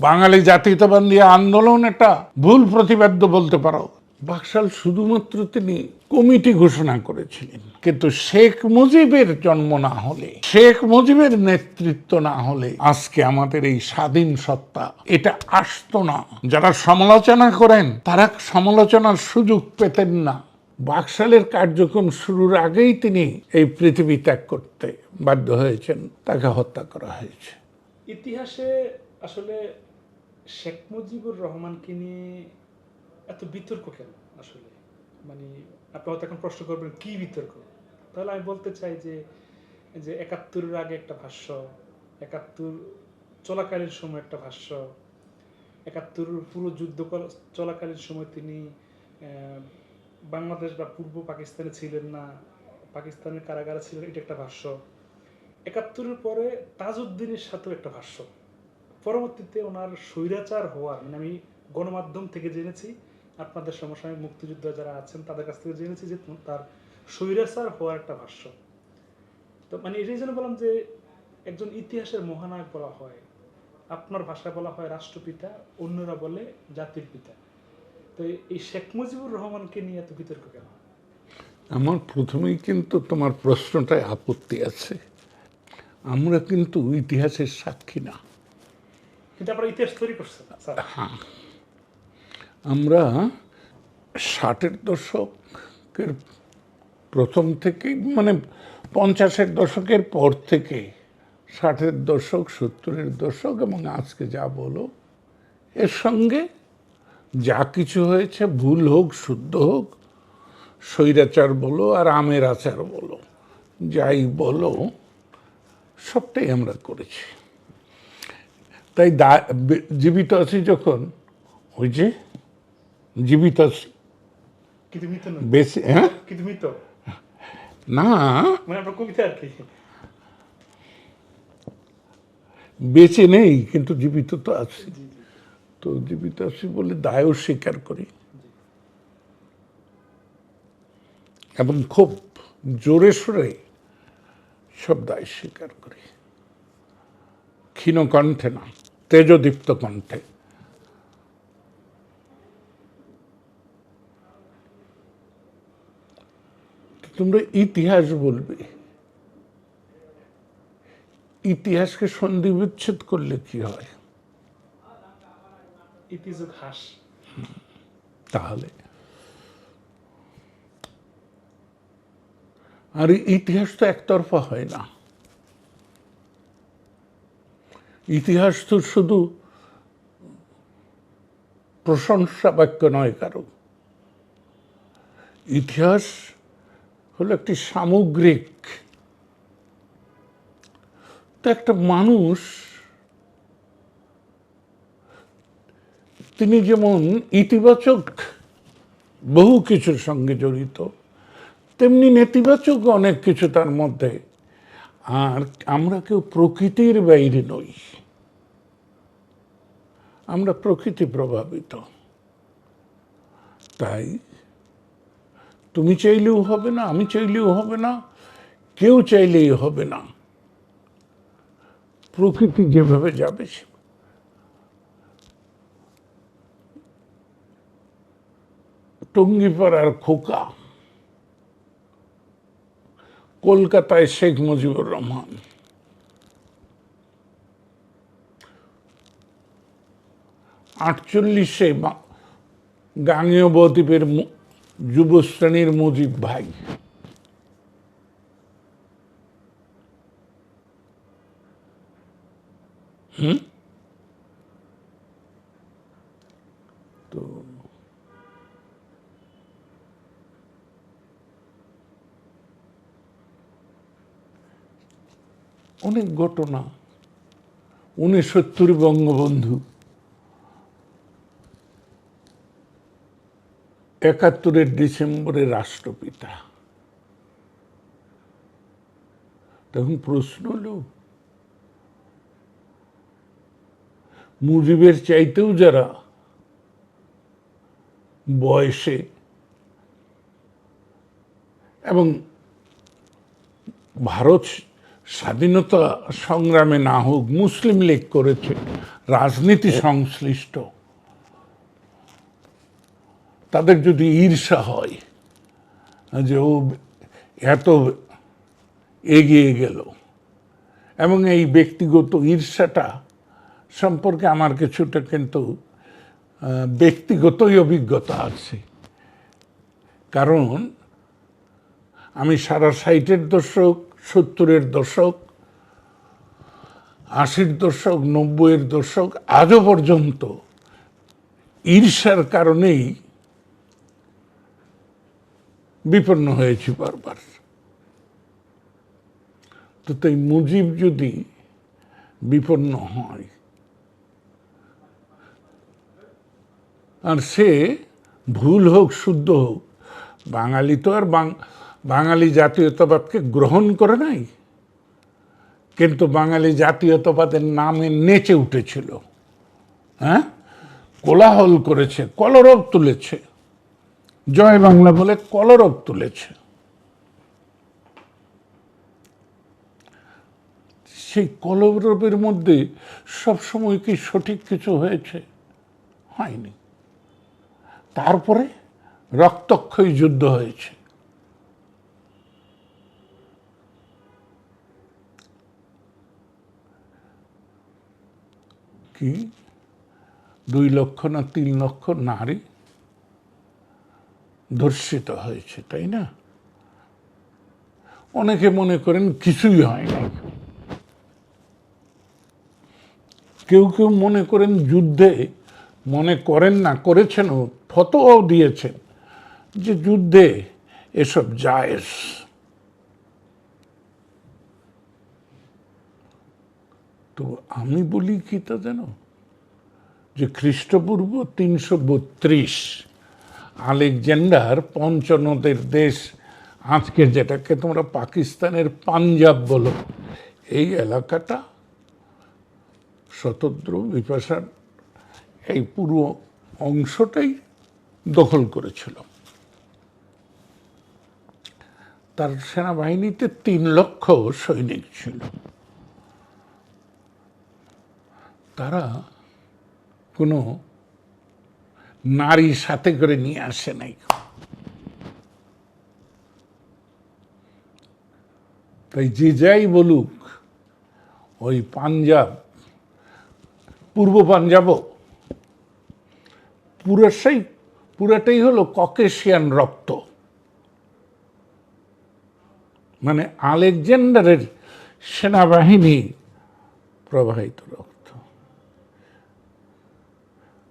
বাঙালি জাতীয়তাবাদী আন্দোলন একটা ভুল প্রতিবাদ্য বলতে পারো। বাকশাল শুধুমাত্র তিনি কমিটি ঘোষণা করেছিলেন। কিন্তু শেখ মুজিবের জন্ম না হলে, শেখ মুজিবের নেতৃত্ব না হলে আজকে আমাদের এই স্বাধীন সত্তা এটা আসতো না। যারা সমালোচনা করেন, তারা সমালোচনার সুযোগ পেতেন না। বাকশালের কার্যক্রম শুরুর আগেই তিনি এই পৃথিবী ত্যাগ করতে বাধ্য হয়েছেন, তাকে হত্যা করা হয়েছে। ইতিহাসে আসলে শেখ মুজিবুর রহমানকে নিয়ে এত বিতর্ক কেন আসলে? মানে আপনি হয়তো এখন প্রশ্ন করবেন, কি বিতর্ক? তাহলে আমি বলতে চাই যে যে একাত্তরের আগে একটা ভাষ্য, একাত্তর চলাকালীন সময় একটা ভাষ্য, একাত্তর পুরো যুদ্ধ চলাকালীন সময় তিনি বাংলাদেশ বা পূর্ব পাকিস্তানে ছিলেন না, পাকিস্তানের কারাগারে ছিলেন, এটা একটা ভাষ্য। একাত্তরের পরে তাজউদ্দিনের সাথেও একটা ভাষ্য। পরবর্তীতে ওনার স্বৈরাচার হওয়ার মানে আমি গণমাধ্যম থেকে জেনেছি, আপনাদের সমসাময়িক মুক্তিযুদ্ধ যারা আছেন তাদের কাছ থেকে জেনেছি যে তার স্বৈরাচার হওয়ার একটা ভাষ্য। তো মানে এটাই জন্য বললাম যে একজন ইতিহাসের মহানায়ক বলা হয়, আপনার ভাষায় বলা হয় রাষ্ট্রপিতা, অন্যরা বলে জাতির পিতা। তো এই শেখ মুজিবুর রহমানকে নিয়ে এত বিতর্ক কেন? আমার প্রথমেই কিন্তু তোমার প্রশ্নটায় আপত্তি আছে। আমরা কিন্তু ইতিহাসের সাক্ষী না। কিন্তু ইতিহাস তৈরি স্যার। আমরা ষাটের দশকের প্রথম থেকে মানে পঞ্চাশের দশকের পর থেকে, ষাটের দশক, সত্তরের দশক এবং আজকে যা বলো, এর সঙ্গে যা কিছু হয়েছে, ভুল হোক, শুদ্ধ হোক, স্বৈরাচার বলো আর আমের আচার বলো, যাই বলো, সবটাই আমরা করেছি। তাই দা- জীবিত আছি যখন ওই যে জীবিত আছি। বেশি হ্যাঁ? না। মানে বেঁচে নেই কিন্তু জীবিত তো আছি। তো জীবিত আছি বলে দায়ও স্বীকার করি। এবং খুব জোরে সোরে সব দায় স্বীকার করি। ক্ষীণ কণ্ঠে না। তেজদীপ্ত কণ্ঠে। তোমরা ইতিহাস বলবে। ইতিহাসকে সন্ধি বিচ্ছেদ করলে কি হয়? তাহলে। আর ইতিহাস তো একতরফা হয় না। ইতিহাস তো শুধু প্রশংসা বাক্য নয় কারও। ইতিহাস হলো একটি সামগ্রিক। তো একটা মানুষ, তিনি যেমন ইতিবাচক বহু কিছুর সঙ্গে জড়িত, তেমনি নেতিবাচক অনেক কিছু তার মধ্যে আর আমরা কেউ প্রকৃতির বাইরে নই। আমরা প্রকৃতি প্রভাবিত। তাই তুমি চাইলেও হবে না, আমি চাইলেও হবে না, কেউ চাইলেই হবে না। প্রকৃতি যেভাবে যাবে সে টঙ্গিপাড়ার খোকা কলকাতায় শেখ মুজিবুর রহমান। আটচল্লিশে গাঙ্গেয় বদ্বীপের মু- যুব শ্রেণির মুজিব ভাই। হুম? অনেক ঘটনা। উনিশত্তর বঙ্গবন্ধু। একাত্তরের ডিসেম্বরে রাষ্ট্রপিতা। তখন প্রশ্ন হলো, মুজিবের চাইতেও যারা বয়সে এবং ভারত স্বাধীনতা সংগ্রামে না হোক, মুসলিম লীগ করেছে, রাজনীতি সংশ্লিষ্ট। তাদের যদি ঈর্ষা হয়, যে ও এত এগিয়ে গেল, এবং এই ব্যক্তিগত ঈর্ষাটা সম্পর্কে আমার কিছুটা কিন্তু ব্যক্তিগতই অভিজ্ঞতা আছে। কারণ, আমি সারা সাইটের দশক সত্তরের দশক, আশির দশক, নব্বইয়ের দশক, আজও পর্যন্ত ঈর্ষার কারণেই বিপন্ন হয়েছি বারবার। তো তাই মুজিব যদি বিপন্ন হয়, আর সে ভুল হোক, শুদ্ধ হোক, বাঙালি তো আর বাং- বাঙালি জাতীয়তাবাদকে গ্রহণ করে নাই, কিন্তু বাঙালি জাতীয়তাবাদের নামে নেচে উঠেছিল হ্যাঁ? কোলাহল করেছে, কলরব তুলেছে। জয় বাংলা বলে কলরব তুলেছে। সেই কলরবের মধ্যে সবসময় কি সঠিক কিছু হয়েছে? হয়নি। তারপরে রক্তক্ষয়ী যুদ্ধ হয়েছে। কি? দুই লক্ষ না তিন লক্ষ নারী ধর্ষিত হয়েছে, তাই না? অনেকে মনে করেন কিছুই হয়নি কেউ কেউ মনে করেন যুদ্ধে মনে করেন না, করেছেনও ফতোও দিয়েছেন যে যুদ্ধে এসব জায়েজ তো আমি বলি কি তা জানো? যে খ্রিস্টপূর্ব তিনশো বত্রিশ আলেকজান্ডার পঞ্চনদের দেশ আজকে যেটাকে তোমরা পাকিস্তানের পাঞ্জাব বলো, এই এলাকাটা শতদ্র বিপাশার এই পুরো অংশটাই দখল করেছিল। তার সেনাবাহিনীতে তিন লক্ষ সৈনিক ছিল। তারা কোনো নারী সাথে করে নিয়ে আসে নাই। তাই যে যাই বলুক, ওই পাঞ্জাব, পূর্ব পাঞ্জাব পুরোটাই পুরাটাই হলো ককেশিয়ান রক্ত। মানে আলেকজান্ডারের সেনাবাহিনী প্রবাহিত রক্ত।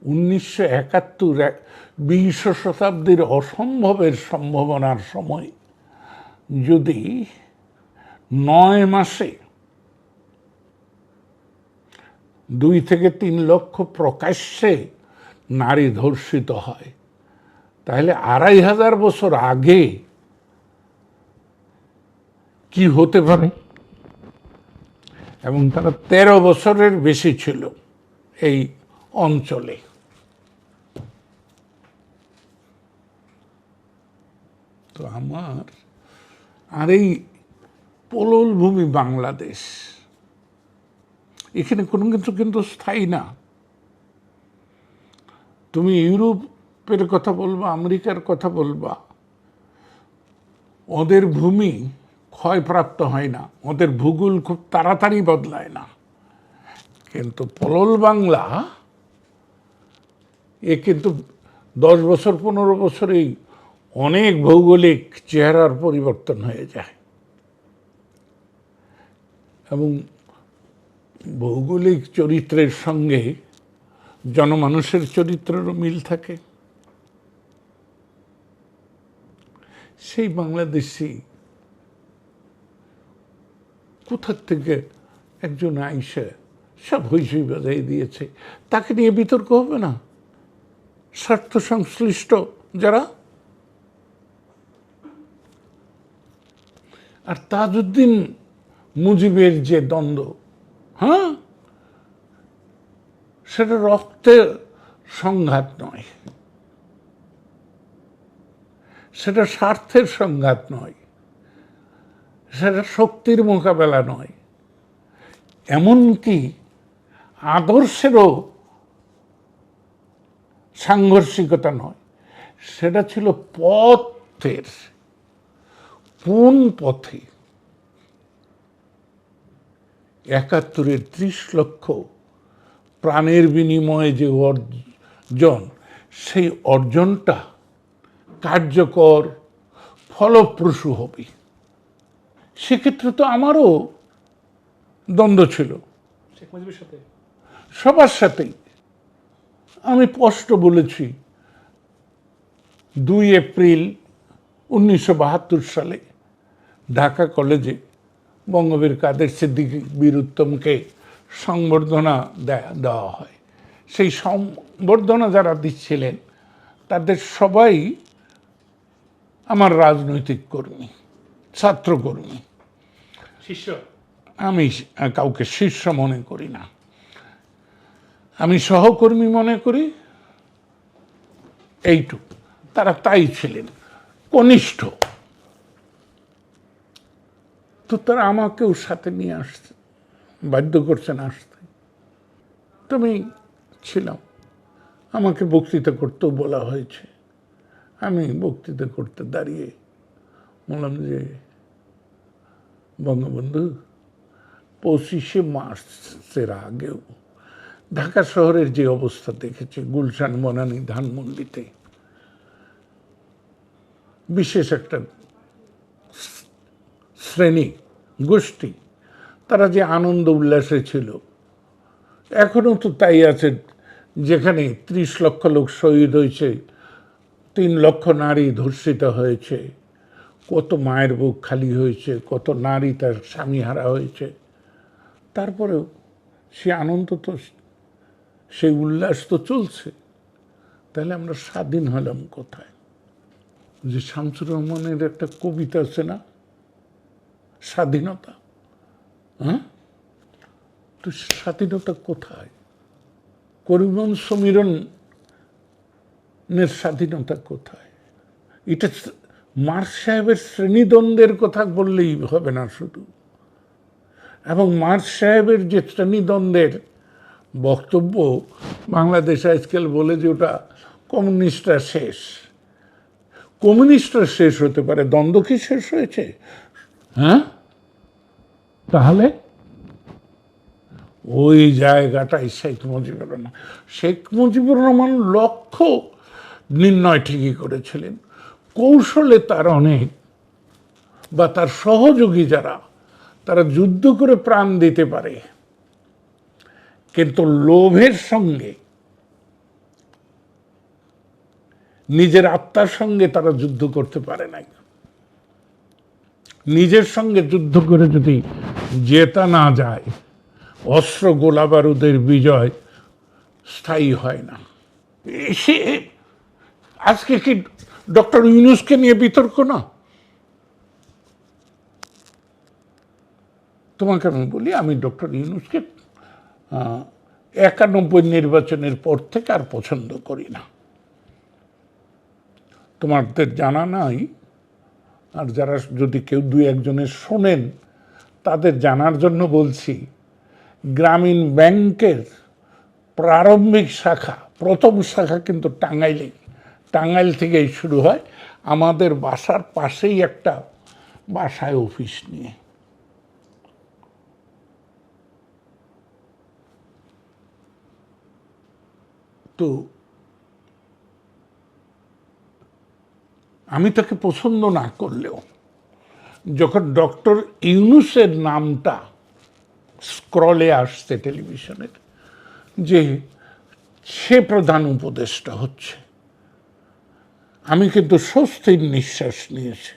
উনিশশো একাত্তর বিংশ শতাব্দীর অসম্ভবের সম্ভাবনার সময় যদি নয় মাসে দুই থেকে তিন লক্ষ প্রকাশ্যে নারী ধর্ষিত হয়, তাহলে আড়াই হাজার বছর আগে কি হতে পারে? এবং তারা তেরো বছরের বেশি ছিল এই অঞ্চলে। তো আমার। আর এই পলল ভূমি বাংলাদেশ, এখানে কোনো কিছু কিন্তু স্থায়ী না। তুমি ইউরোপের কথা বলবা, আমেরিকার কথা বলবা, ওদের ভূমি ক্ষয়প্রাপ্ত হয় না, ওদের ভূগোল খুব তাড়াতাড়ি বদলায় না। কিন্তু পলল বাংলা, এ কিন্তু দশ বছর, পনেরো বছরেই অনেক ভৌগোলিক চেহারার পরিবর্তন হয়ে যায়। এবং ভৌগোলিক চরিত্রের সঙ্গে জনমানুষের চরিত্রেরও মিল থাকে। সেই বাংলাদেশি কোথার থেকে একজন আইসা সব হইচই বাজাই দিয়েছে, তাকে নিয়ে বিতর্ক হবে না? স্বার্থ সংশ্লিষ্ট যারা আর তাজউদ্দিন মুজিবের যে দ্বন্দ্ব হ্যাঁ? সেটা রক্তের সংঘাত নয়। সেটা স্বার্থের সংঘাত নয়। সেটা শক্তির মোকাবেলা নয়। এমনকি আদর্শেরও সাংঘর্ষিকতা নয়। সেটা ছিল পথের কোন পথে? একাত্তরের ত্রিশ লক্ষ প্রাণের বিনিময়ে যে অর্জন সেই অর্জনটা কার্যকর ফলপ্রসূ হবে। সেক্ষেত্রে তো আমারও দ্বন্দ্ব ছিল। সবার সাথেই। আমি স্পষ্ট বলেছি দুই এপ্রিল উনিশশো বাহাত্তর সালে ঢাকা কলেজে বঙ্গবীর কাদের সিদ্দিকী বীরুত্তমকে সংবর্ধনা দেয়া দেওয়া হয়। সেই সংবর্ধনা যারা দিচ্ছিলেন তাদের সবাই আমার রাজনৈতিক কর্মী ছাত্রকর্মী শিষ্য? আমি কাউকে শীর্ষ মনে করি না। আমি সহকর্মী মনে করি এইটুকু। তারা তাই ছিলেন। কনিষ্ঠ তো তারা আমাকেও সাথে নিয়ে আসছে, বাধ্য করছেন আসতে। তো আমি ছিলাম, আমাকে বক্তৃতা করতেও বলা হয়েছে। আমি বক্তৃতা করতে দাঁড়িয়ে বললাম যে, বঙ্গবন্ধু, পঁচিশে মার্চের আগেও ঢাকা শহরের যে অবস্থা দেখেছে, গুলশান বনানী ধানমন্ডিতে বিশেষ একটা শ্রেণি, গোষ্ঠী। তারা যে আনন্দ উল্লাসে ছিল। এখনও তো তাই আছে, যেখানে ত্রিশ লক্ষ লোক শহীদ হয়েছে, তিন লক্ষ নারী ধর্ষিত হয়েছে। কত মায়ের বুক খালি হয়েছে, কত নারী তার স্বামী হারা হয়েছে। তারপরেও সে আনন্দ তো সেই উল্লাস তো চলছে। তাহলে আমরা স্বাধীন হলাম কোথায়? যে শামসুর রহমানের একটা কবিতা আছে না? স্বাধীনতা। হ্যাঁ? তো স্বাধীনতা কোথায়? করিমন সমীরণের স্বাধীনতা কোথায়? এটা মার্ক সাহেবের শ্রেণীদ্বন্দ্বের কথা বললেই হবে না শুধু। এবং মার্ক সাহেবের যে শ্রেণীদ্বন্দ্বের বক্তব্য বাংলাদেশ আজকাল বলে যে ওটা কমিউনিস্টরা শেষ। কমিউনিস্টরা শেষ হতে পারে দ্বন্দ্ব কি শেষ হয়েছে? হ্যাঁ? তাহলে? ওই জায়গাটাই শেখ মুজিবুর রহমান। শেখ মুজিবুর রহমান লক্ষ্য নির্ণয় ঠিকই করেছিলেন। কৌশলে তার অনেক বা তার সহযোগী যারা তারা যুদ্ধ করে প্রাণ দিতে পারে। কিন্তু লোভের সঙ্গে নিজের আত্মার সঙ্গে তারা যুদ্ধ করতে পারে নাই। নিজের সঙ্গে যুদ্ধ করে যদি জেতা না যায়, অস্ত্র গোলা বারুদের বিজয় স্থায়ী হয় না। সে আজকে কি ডক্টর ইউনুসকে নিয়ে বিতর্ক না? তোমাকে আমি বলি, আমি ডক্টর ইউনুসকে একানব্বই নির্বাচনের পর থেকে আর পছন্দ করি না। তোমাদের জানা নাই, আর যারা যদি কেউ দুই একজনের শোনেন, তাদের জানার জন্য বলছি, গ্রামীণ ব্যাংকের প্রারম্ভিক শাখা, প্রথম শাখা কিন্তু টাঙ্গাইলে টাঙ্গাইল থেকেই শুরু হয়, আমাদের বাসার পাশেই একটা বাসায় অফিস নিয়ে। তো আমি তাকে পছন্দ না করলেও যখন ডক্টর ইউনুসের নামটা স্ক্রলে আসছে টেলিভিশনের, যে সে প্রধান উপদেষ্টা হচ্ছে, আমি কিন্তু স্বস্তির নিঃশ্বাস নিয়েছি।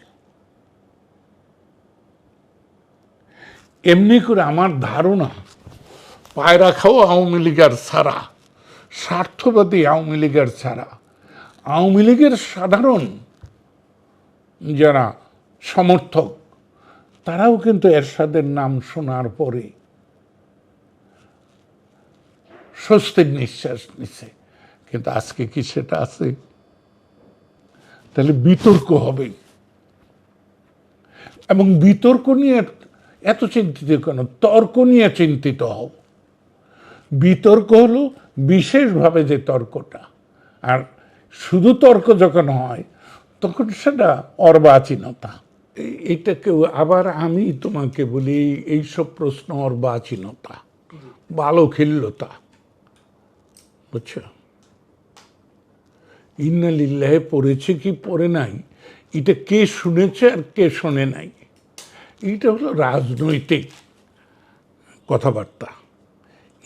এমনি করে আমার ধারণা, পায়রা খাও আওয়ামী লীগের ছাড়া, স্বার্থবাদী আওয়ামী লীগের ছাড়া, আওয়ামী লীগের সাধারণ যারা সমর্থক, তারাও কিন্তু এরশাদের নাম শোনার পরে স্বস্তির নিঃশ্বাস নিছে। কিন্তু আজকে কি সেটা আছে? তাহলে বিতর্ক হবে। এবং বিতর্ক নিয়ে এত চিন্তিত কেন? তর্ক নিয়ে চিন্তিত হও। বিতর্ক হলো বিশেষভাবে যে তর্কটা। আর শুধু তর্ক যখন হয় তখন সেটা অর্বাচীনতা। এইটাকেও আবার আমি তোমাকে বলি, এইসব প্রশ্ন অর্বাচীনতা ভালো খিল্লতা বুঝছ ইন্নালিল্লাহে পড়েছে কি পড়ে নাই? এটা কে শুনেছে আর কে শোনে নাই? এটা হলো রাজনৈতিক কথাবার্তা।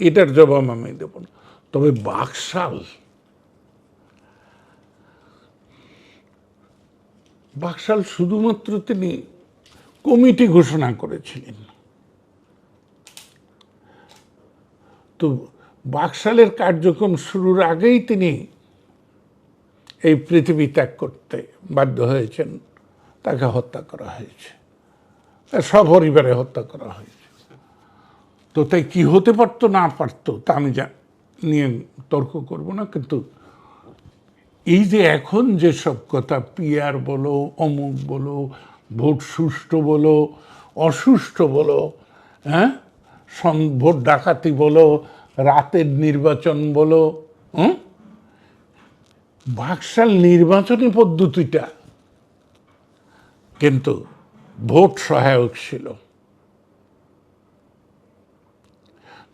এটার জবাব আমি দেব না। তবে বাকশাল বাকশাল শুধুমাত্র তিনি কমিটি ঘোষণা করেছিলেন। তো বাকশালের কার্যক্রম শুরুর আগেই তিনি এই পৃথিবী ত্যাগ করতে বাধ্য হয়েছেন। তাকে হত্যা করা হয়েছে। সপরিবারে হত্যা করা হয়েছে। তো তাই কি হতে পারতো না পারতো তা আমি নিয়ে তর্ক করব না, কিন্তু এই যে এখন যেসব কথা পিয়ার বলো, অমুক বলো, ভোট সুষ্ঠু বলো, অসুষ্ঠু বলো হ্যাঁ? ভোট ডাকাতি বলো, রাতের নির্বাচন বলো, হুম? বাকশাল নির্বাচনী পদ্ধতিটা কিন্তু ভোট সহায়ক ছিল।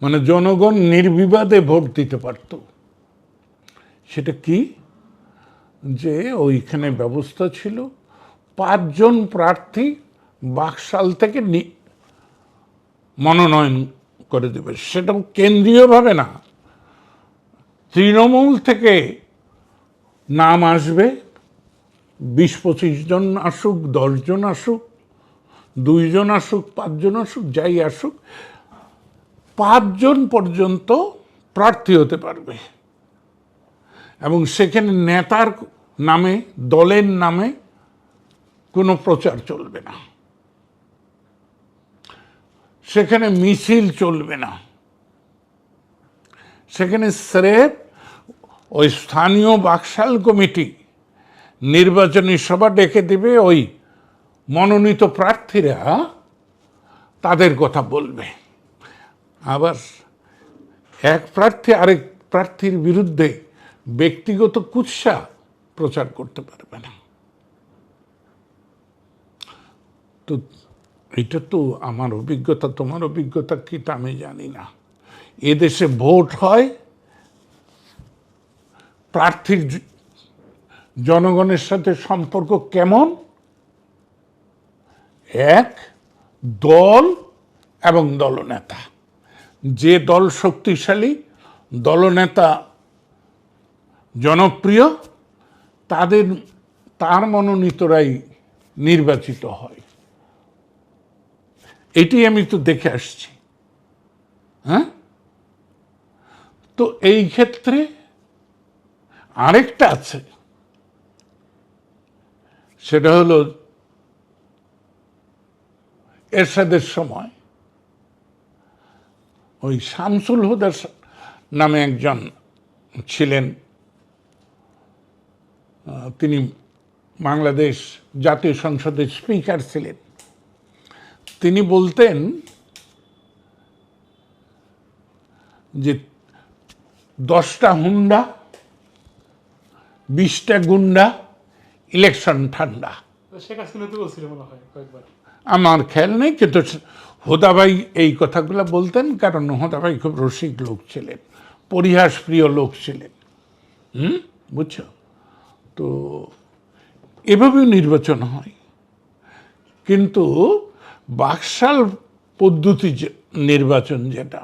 মানে জনগণ নির্বিবাদে ভোট দিতে পারত। সেটা কি? যে ওইখানে ব্যবস্থা ছিল। পাঁচজন প্রার্থী বাকশাল থেকে মনোনয়ন করে দেবে। সেটাও কেন্দ্রীয়ভাবে না। তৃণমূল থেকে নাম আসবে। বিশ পঁচিশ জন আসুক দশজন আসুক দুইজন আসুক পাঁচজন আসুক, যাই আসুক, পাঁচজন পর্যন্ত প্রার্থী হতে পারবে। এবং সেখানে নেতার নামে, দলের নামে কোনো প্রচার চলবে না। সেখানে মিছিল চলবে না। সেখানে স্রেফ ওই স্থানীয় বাকশাল কমিটি নির্বাচনী সভা ডেকে দেবে, ওই মনোনীত প্রার্থীরা তাদের কথা বলবে। আবার এক প্রার্থী আরেক প্রার্থীর বিরুদ্ধে ব্যক্তিগত কুৎসা প্রচার করতে পারবে না। তো এটা তো আমার অভিজ্ঞতা, তোমার অভিজ্ঞতা কি তা আমি জানি না। এদেশে ভোট হয়, প্রার্থীর জনগণের সাথে সম্পর্ক কেমন? এক, দল এবং দলনেতা। যে দল শক্তিশালী, দলনেতা জনপ্রিয়, তাদের, তার মনোনীতরাই নির্বাচিত হয়। এটি আমি তো দেখে আসছি। হ্যাঁ? তো এই ক্ষেত্রে আরেকটা আছে। সেটা হলো এরশাদের সময়। ওই শামসুল হুদা নামে একজন ছিলেন তিনি বাংলাদেশ জাতীয় সংসদের স্পিকার ছিলেন। তিনি বলতেন যে দশটা হুন্ডা বিশটা গুন্ডা ইলেকশন ঠান্ডা। আমার খেয়াল নেই কিন্তু হোদাবাই এই কথাগুলো বলতেন কারণ হোদাবাই খুব রসিক লোক ছিলেন পরিহাস প্রিয় লোক ছিলেন। হুম? বুঝছ? তো এভাবেও নির্বাচন হয়। কিন্তু বাকশাল পদ্ধতি নির্বাচন যেটা,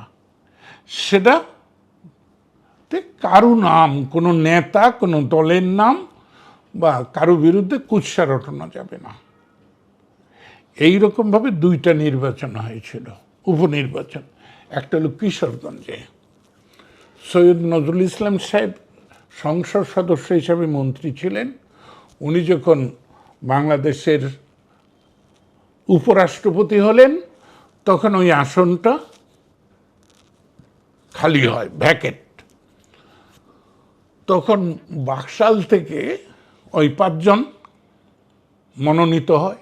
সেটা কারও নাম, কোনো নেতা, কোনো দলের নাম বা কারও বিরুদ্ধে কুৎসা রটানো যাবে না। এই রকমভাবে দুইটা নির্বাচন হয়েছিল, উপনির্বাচন। একটা হলো কিশোরগঞ্জে। সৈয়দ নজরুল ইসলাম সাহেব সংসদ সদস্য হিসাবে মন্ত্রী ছিলেন। উনি যখন বাংলাদেশের উপরাষ্ট্রপতি হলেন, তখন ওই আসনটা খালি হয়, ভ্যাকেট। তখন বাকশাল থেকে ওই পাঁচজন মনোনীত হয়।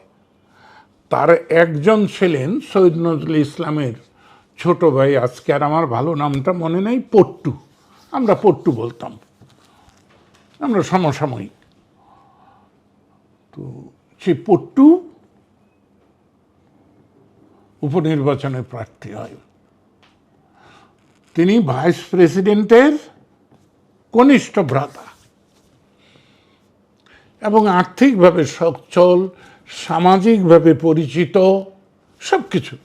তার একজন ছিলেন সৈয়দ নজরুল ইসলামের ছোট ভাই, আজকে আর আমার ভালো নামটা মনে নেই, পট্টু। আমরা পট্টু বলতাম। আমরা সমসাময়িক। তো সে পট্টু উপনির্বাচনে প্রার্থী হয়। তিনি ভাইস প্রেসিডেন্টের কনিষ্ঠ ভ্রাতা। এবং আর্থিকভাবে সচ্ছল, সামাজিকভাবে পরিচিত সব কিছু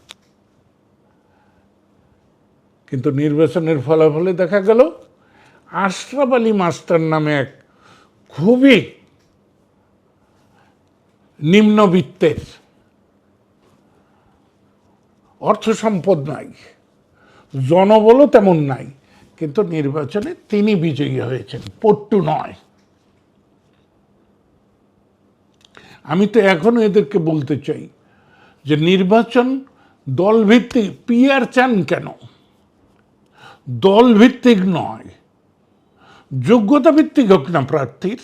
কিন্তু নির্বাচনের ফলাফলে দেখা গেল, আশরাফ আলী মাস্টার নামে এক খুবই নিম্নবিত্তের অর্থ সম্পদ নাই। জনবলও তেমন নাই। কিন্তু নির্বাচনে তিনি বিজয়ী হয়েছেন। পট্টু নয়। আমি তো এখনও এদেরকে বলতে চাই যে নির্বাচন দলভিত্তিক, পিয়ার চান কেন? দলভিত্তিক নয়। যোগ্যতা ভিত্তিক হোক না প্রার্থীর,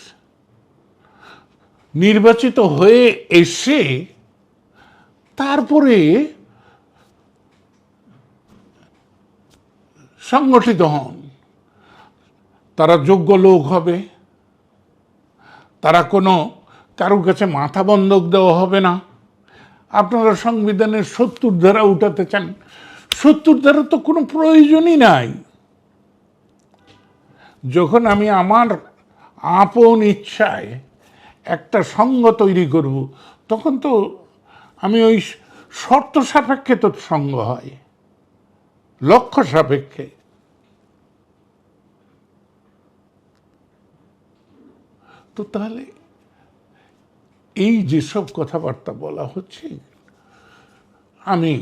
নির্বাচিত হয়ে এসে তারপরে সংগঠিত হন। তারা যোগ্য লোক হবে, তারা কোনো কারোর কাছে মাথা বন্ধক দেওয়া হবে না। আপনারা সংবিধানের সত্তর ধারা উঠাতে চান, সত্তর ধারা তো কোনো প্রয়োজনই নাই। যখন আমি আমার আপন ইচ্ছায় একটা সঙ্গ তৈরি করব, তখন তো আমি ওই শর্ত সাপেক্ষে তো সঙ্গ হয়, লক্ষ্য সাপেক্ষে। তো তাহলে এই যেসব কথাবার্তা বলা হচ্ছে, আমি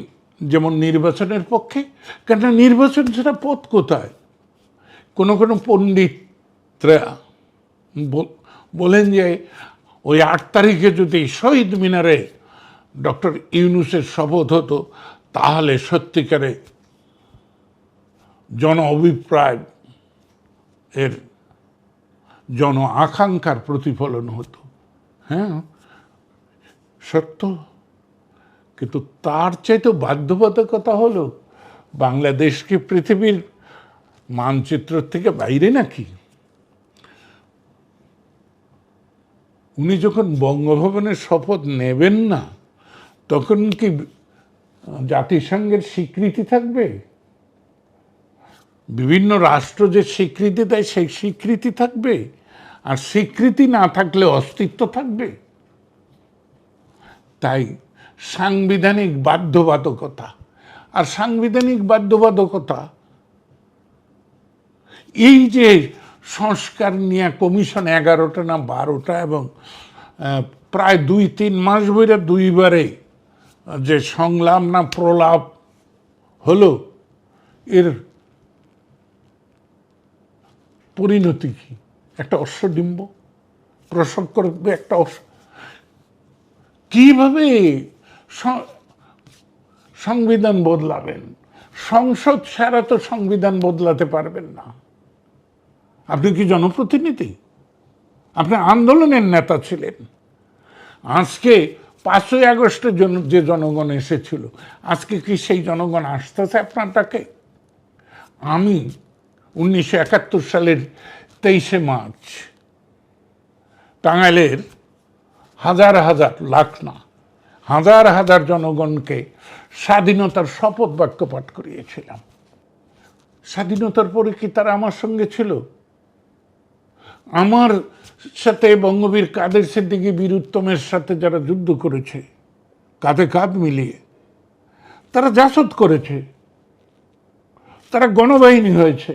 যেমন নির্বাচনের পক্ষে কেন নির্বাচন ছাড়া পথ কোথায়? কোনো কোনো পণ্ডিতরা বলেন যে ওই আট তারিখে যদি শহীদ মিনারে ডক্টর ইউনুসের শপথ হতো, তাহলে সত্যিকারে জন অভিপ্রায় এর জন আকাঙ্ক্ষার প্রতিফলন হতো। হ্যাঁ সত্য। কিন্তু তার চাইতে বাধ্যবাধকতা হলো বাংলাদেশকে পৃথিবীর মানচিত্র থেকে বাইরে নাকি? উনি যখন বঙ্গভবনের শপথ নেবেন না, তখন কি জাতিসংঘের স্বীকৃতি থাকবে? বিভিন্ন রাষ্ট্র যে স্বীকৃতি দেয়, সেই স্বীকৃতি থাকবে? আর স্বীকৃতি না থাকলে অস্তিত্ব থাকবে? তাই সাংবিধানিক বাধ্যবাধকতা। আর সাংবিধানিক বাধ্যবাধকতা এই যে সংস্কার নিয়ে কমিশন এগারোটা না বারোটা এবং প্রায় দুই তিন মাস ধরে দুইবারে যে সংলাপ না প্রলাপ হলো, এর পরিণতি কি? একটা অশ্বডিম্ব? প্রসব করবে একটা অশ্ব, কীভাবে সংবিধান বদলাবেন? সংসদ ছাড়া তো সংবিধান বদলাতে পারবেন না। আপনি কি জনপ্রতিনিধি? আপনি আন্দোলনের নেতা ছিলেন। আজকে পাঁচই আগস্টের জন্য যে জনগণ এসেছিল, আজকে কি সেই জনগণ আসতেছে আপনার ডাকে? আমি উনিশশো একাত্তর সালের তেইশে মার্চ, টাঙ্গাইলের হাজার হাজার লাখ না হাজার হাজার জনগণকে স্বাধীনতার শপথ বাক্য পাঠ করিয়েছিলাম। স্বাধীনতার পরে কি তারা আমার সঙ্গে ছিল? আমার সাথে বঙ্গবীর কাদের সিদ্দিকী বীর উত্তমের সাথে যারা যুদ্ধ করেছে, কাঁধে কাঁধ মিলিয়ে, তারা জাসদ করেছে, তারা গণবাহিনী হয়েছে,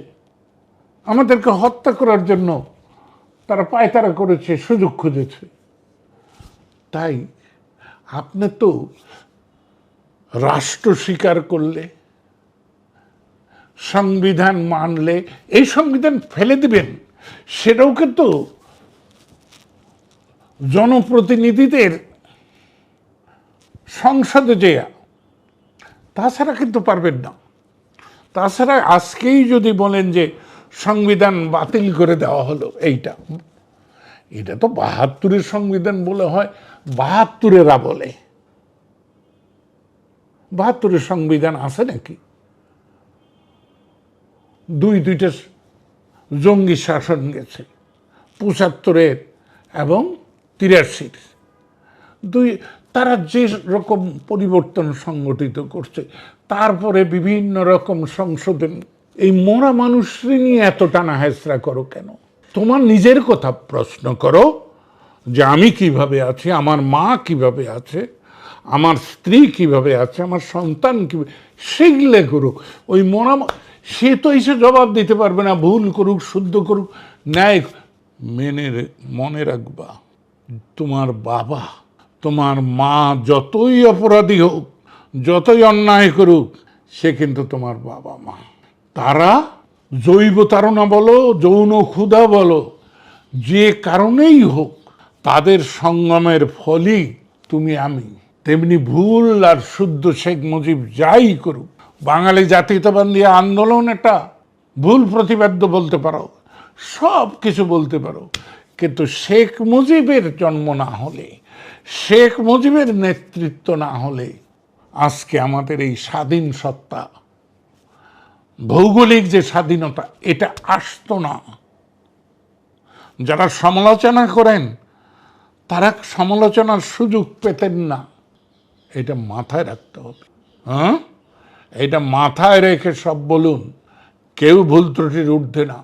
আমাদেরকে হত্যা করার জন্য তারা পায়তারা করেছে, সুযোগ খুঁজেছে। তাই আপনি তো রাষ্ট্র স্বীকার করলে, সংবিধান মানলে, এই সংবিধান ফেলে দিবেন। সেটাও কিন্তু জনপ্রতিনিধিদের সংসদে যে তাছাড়া কিন্তু পারবেন না। তাছাড়া আজকেই যদি বলেন যে সংবিধান বাতিল করে দেওয়া হলো এইটা, এটা তো বাহাত্তরের সংবিধান বলে হয়, বাহাত্তরেরা বলে। বাহাত্তরের সংবিধান আছে নাকি? দুই দুইটা জঙ্গি শাসন গেছে, পঁচাত্তরের এবং তিরাশির দুই, তারা যে রকম পরিবর্তন সংগঠিত করছে, তারপরে বিভিন্ন রকম সংশোধন, এই মরা মানুষকে নিয়ে এত টানা হেসরা করো কেন? তোমার নিজের কথা প্রশ্ন করো যে আমি কীভাবে আছি, আমার মা কীভাবে আছে, আমার স্ত্রী কীভাবে আছে, আমার সন্তান কীভাবে সেগুলো করুক ওই মরা সে তো এসে জবাব দিতে পারবে না, ভুল করুক, শুদ্ধ করুক। ন্যায় মেনে মনে রাখবা, তোমার বাবা, তোমার মা যতই অপরাধী হোক, যতই অন্যায় করুক, সে কিন্তু তোমার বাবা মা। তারা জৈব তাড়না বলো, যৌন ক্ষুধা বলো, যে কারণেই হোক, তাদের সঙ্গমের ফলই তুমি আমি। তেমনি ভুল আর শুদ্ধ শেখ মুজিব যাই করুক বাঙালি জাতীয়তাবাদী আন্দোলন এটা ভুল প্রতিবাদ্য বলতে পারো, সব কিছু বলতে পারো, কিন্তু শেখ মুজিবের জন্ম না হলে, শেখ মুজিবের নেতৃত্ব না হলে আজকে আমাদের এই স্বাধীন সত্তা, ভৌগোলিক যে স্বাধীনতা, এটা আসতো না। যারা সমালোচনা করেন, তারা সমালোচনার সুযোগ পেতেন না। এটা মাথায় রাখতে হবে। হ্যাঁ? এটা মাথায় রেখে সব বলুন কেউ ভুল ত্রুটির ঊর্ধ্বে না।